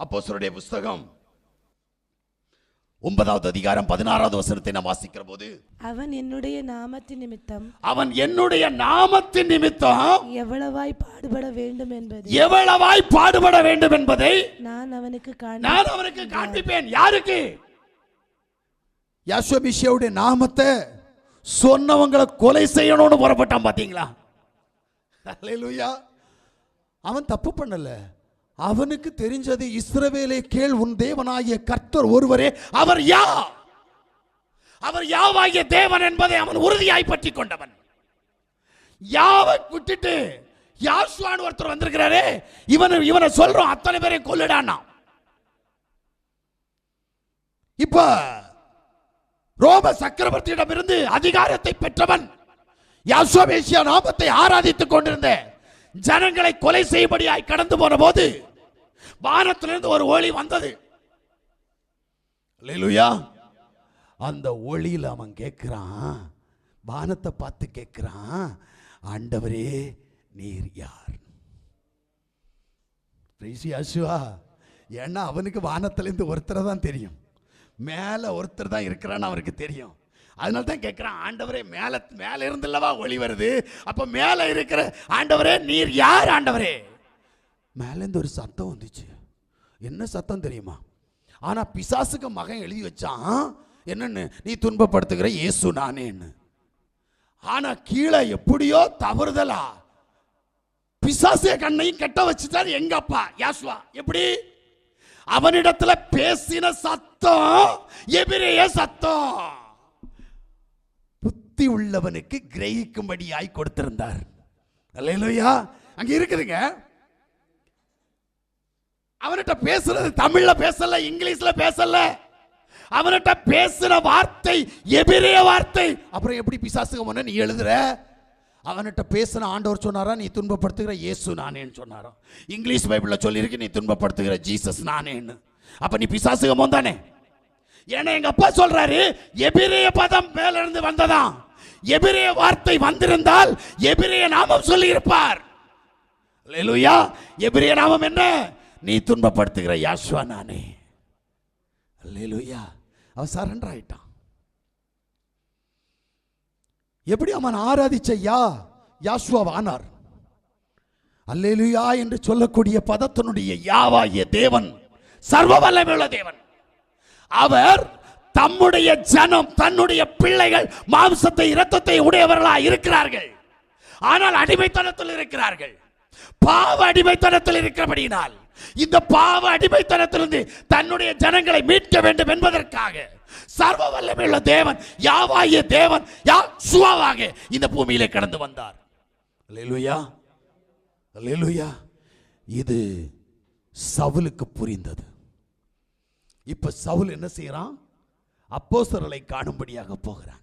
அப்போஸ்தலருடைய புஸ்தகம். ஒன்பதாவது அதிகாரம் பதினாறாவது வசனத்தை நாம் வாசிக்கிற போது அவன் என்னுடைய நாமத்தின் நிமித்தம் அவன் என்னுடைய நாமத்தின் நிமித்தம் எவ்வளவாய் பாடுபட வேண்டும் என்பதை எவ்வளவாய் பாடுபட வேண்டும் என்பதை நான் அவனுக்கு காண நான் அவனுக்கு காண்பிப்பேன். யாருக்கு? யாஸ்வபிஷியாவுடைய நாமத்தை சொன்னவங்களை கொலை செய்யணும்னு புறப்பட்டான் பாத்தீங்களா? அல்லேலூயா அவன் தப்பு பண்ணல. அவனுக்கு தெரிஞ்சது இஸ்ரவேலே கேள் உன் தேவனாகிய கர்த்தர் ஒருவரே அவர் யா அவர் யாவாகிய தேவன் என்பதை அவன் உறுதியாய் பற்றி கொண்டவன். யாவை விட்டுட்டு யாசுவான் ஒருத்தர் வந்திருக்கிறாரே இவன் இவனை சொல்றோம் அத்தனை பேரை கொல்லுடான்னா. இப்ப ரோம சக்கரவர்த்தியிடமிருந்து அதிகாரத்தை பெற்றவன் யாசுவேசியா நாமத்தை ஆராதித்துக் கொண்டிருந்த ஜனங்களை கொலை செய்யும்படியாய் கடந்து போன போது வானத்திலிருந்து ஒரு ஒளி வந்தது. அல்லேலூயா. அந்த ஒளியில் அவன் கேட்கிறான் வானத்தை பார்த்து கேட்கிறான் ஆண்டவரே நீர் யார்? Praise யாசுவா ஏன்னா அவனுக்கு வானத்திலேருந்து ஒருத்தரை தான் தெரியும். மேலே ஒருத்தர் தான் இருக்கிறான்னு அவருக்கு தெரியும். அதனால தான் கேட்குறான் ஆண்டவரே மேலே மேலே இருந்துல்லவா ஒளி வருது? அப்போ மேல இருக்கிற ஆண்டவரே நீர் யார் ஆண்டவரே? மேலேருந்து ஒரு சத்தம் வந்துச்சு. என்ன சத்தம் தெரியுமா? ஆனால் பிசாசுக்கு மகன் எழுதி வச்சான் என்னன்னு? நீ துன்பப்படுத்துகிற இயேசு நானேன்னு. ஆனால் கீழே எப்படியோ தவறுதலா? பிசாசிய கண்ணையும் கெட்ட வச்சுட்டார் எங்க அப்பா? யாசுவா எப்படி? அவனிடத்துல பேசின சத்தம் எபிரேய சத்தம். புத்தி உள்ளவனுக்கு கிரகிக்கும்படியாய் கொடுத்திருந்தார். அல்லேலூயா. அங்க இருக்குதுங்க. அவன்கிட்ட பேசுறது தமிழ்ல பேசல இங்கிலீஷ்ல பேசல. அவன்கிட்ட பேசுற வார்த்தை எபிரேய வார்த்தை. அப்புறம் எப்படி பிசாசுக்கு முன்ன நீ எழுதுற? அவன்கிட்ட பேசின ஆண்டவர் சொன்னாரா நீ துன்பப்படுத்துகிற இயேசு நானேன்னு சொன்னாரா? இங்கிலீஷ் பைபிளில் சொல்லியிருக்கு நீ துன்பப்படுத்துகிற ஜீசஸ் நானேன்னு. அப்போ நீ பிசாசுகமோ தானே? ஏன்னா எங்கள் அப்பா சொல்கிறாரு எபிரேய பதம் மேலிருந்து வந்ததான் வந்ததாம். எபிரேய வார்த்தை வந்திருந்தால் எபிரேய நாமம் சொல்லியிருப்பார். எபிரிய எபிரேய நாமம் என்ன? நீ துன்பப்படுத்துகிற யாஷ்வா நானே. அல்லேலூயா. அவன் சரண்டர் ஆயிட்டான் எப்படி அவன் ஆராதிச்ச யா யாஸ்வாவானார் அல்லேலுயா என்று சொல்லக்கூடிய பதத்தினுடைய யாவாகிய தேவன் சர்வ வல்லமையுள்ள தேவன். அவர் தம்முடைய ஜனம் தன்னுடைய பிள்ளைகள் மாம்சத்தை இரத்தத்தை உடையவர்களாக இருக்கிறார்கள். ஆனால் அடிமைத்தனத்தில் இருக்கிறார்கள். பாவ அடிமைத்தனத்தில் இருக்கிறபடியினால் இந்த பாவ அடிமைத்தனத்திலிருந்து தன்னுடைய ஜனங்களை மீட்க வேண்டும் என்பதற்காக சர்வ வல்லமையுள்ள தேவன் யாவாகிய தேவன் யா சுவாவாக இந்த பூமியிலே கடந்து வந்தார். அல்லேலூயா அல்லேலூயா. இது சவுலுக்கு புரிந்தது. இப்ப சவுல் என்ன செய்யறான் அப்போசர்களை காணும்படியாக போகிறான்.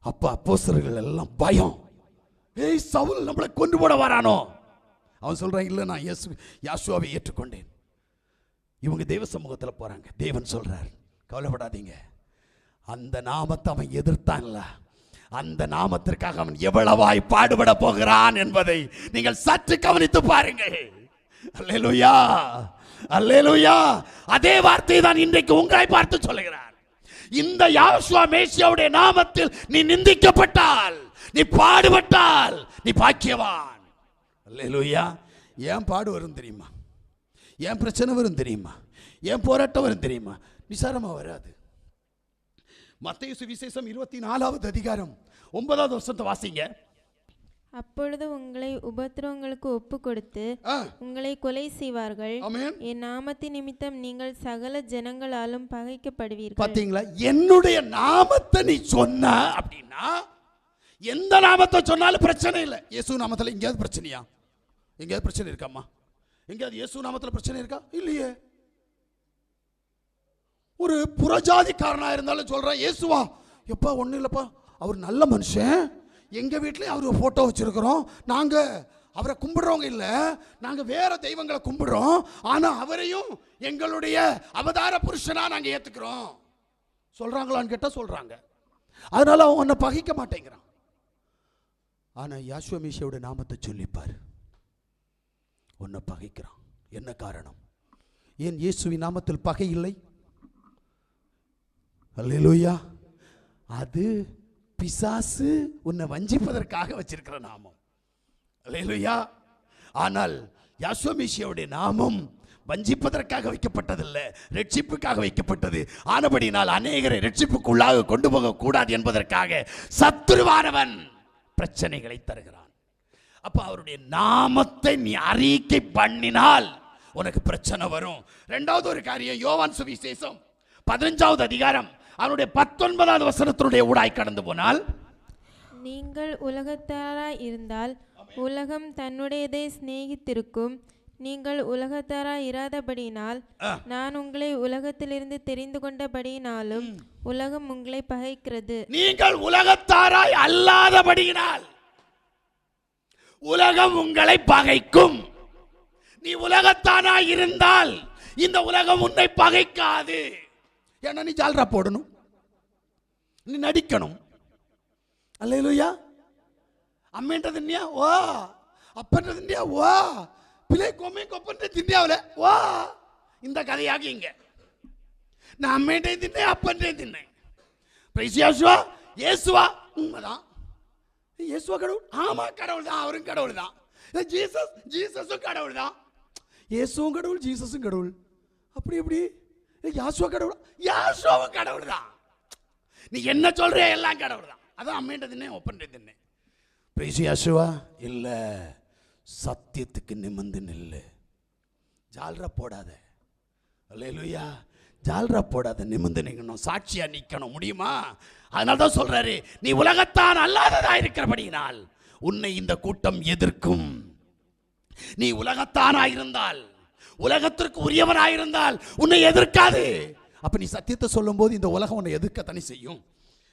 அப்ப அப்போசர்கள் எல்லாம் பயம். ஏய் சவுல் நம்மளை கொண்டு போட வரானோ? அவன் சொல்கிறான் இல்லை நான் இயேசு யாசுவாவை ஏற்றுக்கொண்டேன். இவங்க தெய்வ சமூகத்தில் போகிறாங்க தேவன் சொல்கிறார் கவலைப்படாதீங்க. அந்த நாமத்தை அவன் எதிர்த்தான்ல. அந்த நாமத்திற்காக அவன் எவ்வளவாய் பாடுபட போகிறான் என்பதை நீங்கள் சற்று கவனித்து பாருங்கள். அல்லேலூயா! அல்லேலூயா! அதே வார்த்தை தான் இன்றைக்கு உங்களை பார்த்து சொல்லுகிறார். இந்த யாசுவா மேசியாவுடைய நாமத்தில் நீ நிந்திக்கப்பட்டால் நீ பாடுபட்டால் நீ பாக்கியவான். அல்லேலூயா. ஏன் பாடு வரும் தெரியுமா? ஏன் பிரச்சனை வரும் தெரியுமா? ஏன் போராட்டம் வரும் தெரியுமா? நிசாரமா வராது. மத்திய சுவிசேஷம் இருபத்தி நாலாவது அதிகாரம் ஒன்பதாவது வருஷத்தை வாசிங்க. அப்பொழுது உங்களை உபத்திரவங்களுக்கு ஒப்பு கொடுத்து உங்களை கொலை செய்வார்கள். என் நாமத்தின் நிமித்தம் நீங்கள் சகல ஜனங்களாலும் பகைக்கப்படுவீர்கள். பாத்தீங்களா? என்னுடைய நாமத்தை நீ சொன்ன அப்படின்னா எந்த நாமத்தை சொன்னாலும் பிரச்சனை இல்லை. இயேசு நாமத்துல எங்கேயாவது பிரச்சனையா? எங்கேயாவது பிரச்சனை இருக்காம்மா? எங்கேயாவது இயேசு நாமத்தில் பிரச்சனை இருக்கா? இல்லையே. ஒரு புறஜாதிக்காரனாக இருந்தாலும் சொல்கிறேன் இயேசுவா எப்பா ஒன்றும் இல்லைப்பா. அவர் நல்ல மனுஷன். எங்கள் வீட்லயும் அவர் ஃபோட்டோ வச்சுருக்குறோம். நாங்கள் அவரை கும்பிடுறவங்க இல்லை. நாங்கள் வேற தெய்வங்களை கும்பிடுறோம். ஆனால் அவரையும் எங்களுடைய அவதார புருஷனாக நாங்கள் ஏற்றுக்கிறோம் சொல்கிறாங்களான்னு கேட்டால் சொல்கிறாங்க அதனால் அவன் உன்னை பகிக்க மாட்டேங்கிறான். ஆனால் யாஸ்வமீஷோட நாமத்தை சொல்லிப்பார். உன்னை பகைக்கிறான். என்ன காரணம்? ஏன் இயேசுவின் நாமத்தில் பகை இல்லை? அல்லேலூயா. அது பிசாசு உன்னை வஞ்சிப்பதற்காக வச்சிருக்கிற நாமம். அல்லேலூயா. ஆனால் யாஸ்வமிஷியாவுடைய நாமம் வஞ்சிப்பதற்காக வைக்கப்பட்டதில்லை ரட்சிப்புக்காக வைக்கப்பட்டது. ஆனபடினால் அநேகரை ரட்சிப்புக்குள்ளாக கொண்டு போகக்கூடாது என்பதற்காக சத்துருவானவன் பிரச்சனைகளை தருகிறான். அப்ப அவருடைய நாமத்தை நீ அறிக்கை பண்ணினால் உனக்கு பிரச்சனை வரும். ரெண்டாவது ஒரு காரியம் யோவான் சுவிசேஷம். பதினஞ்சாவது அதிகாரம். அவனுடைய பத்தொன்பதாவது வசனத்தினுடைய ஊடாய் கடந்து போனால்? நீங்கள் உலகத்தாராய் இருந்தால் உலகம் தன்னுடையதை சிநேகித்திருக்கும். நீங்கள் உலகத்தாராய் இராதபடியினால் நான் உங்களை உலகத்திலிருந்து தெரிந்து கொண்டபடியினாலும் உலகம் உங்களை பகைக்கிறது. நீங்கள் உலகத்தாராய் அல்லாதபடியினால். உலகம் உங்களை பகைக்கும். நீ உலகத்தானா இருந்தால் இந்த உலகம் உன்னை பகைக்காது. ஏன்னா நீ ஜால்ரா போடணும். நீ நடிக்கணும். அல்லையா அம்மன்றது இல்லையா ஓ அப்பன்றது இல்லையா ஓ பிள்ளை கொம்மை கொப்பன்றது திண்டியாவில் ஓ இந்த கதையாக இங்க. நான் அம்மன்டையும் தின்னேன் அப்பன்டையும் தின்னேன் பிரைசியாசுவா இயேசுவா. உண்மைதான். இயேசுவா கடவுள்? ஆமா கடவுள் தான் அவரும் கடவுள் தான் ஜீசஸ் ஜீசஸும் கடவுள் தான் இயேசுவும் கடவுள் ஜீசஸும் கடவுள். அப்படி எப்படி யாசுவா கடவுள்? யாசுவாவும் கடவுள் தான் நீ என்ன சொல்ற எல்லாம் கடவுள் தான் அதான் அம்மேட்ட ஒப்பன்றதுன்னே ஒப்பன்ட்டு யாசுவா. இல்லை சத்தியத்துக்கு நிமிந்து நில்லு. ஜால்ரா போடாத. அல்லையா ஜால்ரா போடாத நிமிர்ந்து நிற்கணும் சாட்சியாக நிற்கணும் முடியுமா? அதனால தான் சொல்கிறாரு நீ உலகத்தான் அல்லாததாக இருக்கிறபடியினால் உன்னை இந்த கூட்டம் எதிர்க்கும். நீ உலகத்தானாயிருந்தால் உலகத்திற்கு உரியவனாயிருந்தால் உன்னை எதிர்க்காது. அப்ப நீ சத்தியத்தை சொல்லும்போது இந்த உலகம் உன்னை எதிர்க்க தனி செய்யும்.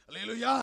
இல்லையா